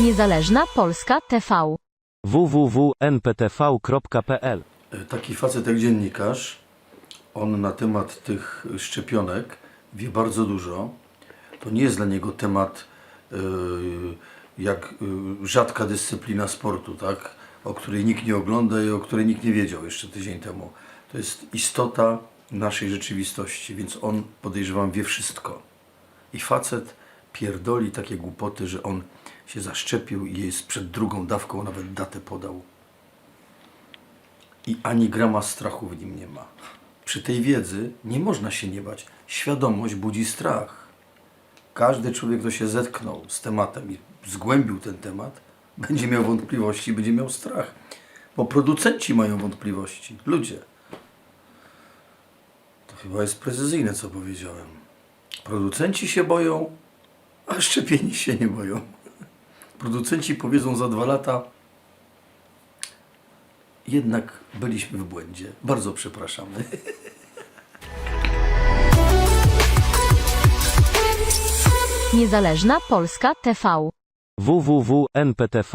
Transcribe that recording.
Niezależna Polska TV. www.nptv.pl Taki facet jak dziennikarz, on na temat tych szczepionek wie bardzo dużo. To nie jest dla niego temat yy, jak yy, rzadka dyscyplina sportu, tak? o której nikt nie ogląda i o której nikt nie wiedział jeszcze tydzień temu. To jest istota naszej rzeczywistości, więc on podejrzewam wie wszystko. I facet pierdoli takie głupoty, że on się zaszczepił i jest przed drugą dawką, nawet datę podał i ani grama strachu w nim nie ma. Przy tej wiedzy nie można się nie bać. Świadomość budzi strach. Każdy człowiek, kto się zetknął z tematem i zgłębił ten temat, będzie miał wątpliwości, będzie miał strach. Bo producenci mają wątpliwości. Ludzie. To chyba jest precyzyjne, co powiedziałem. Producenci się boją, a szczepieni się nie boją. Producenci powiedzą za dwa lata, jednak byliśmy w błędzie. Bardzo przepraszamy. Niezależna Polska TV. www.nptv.pl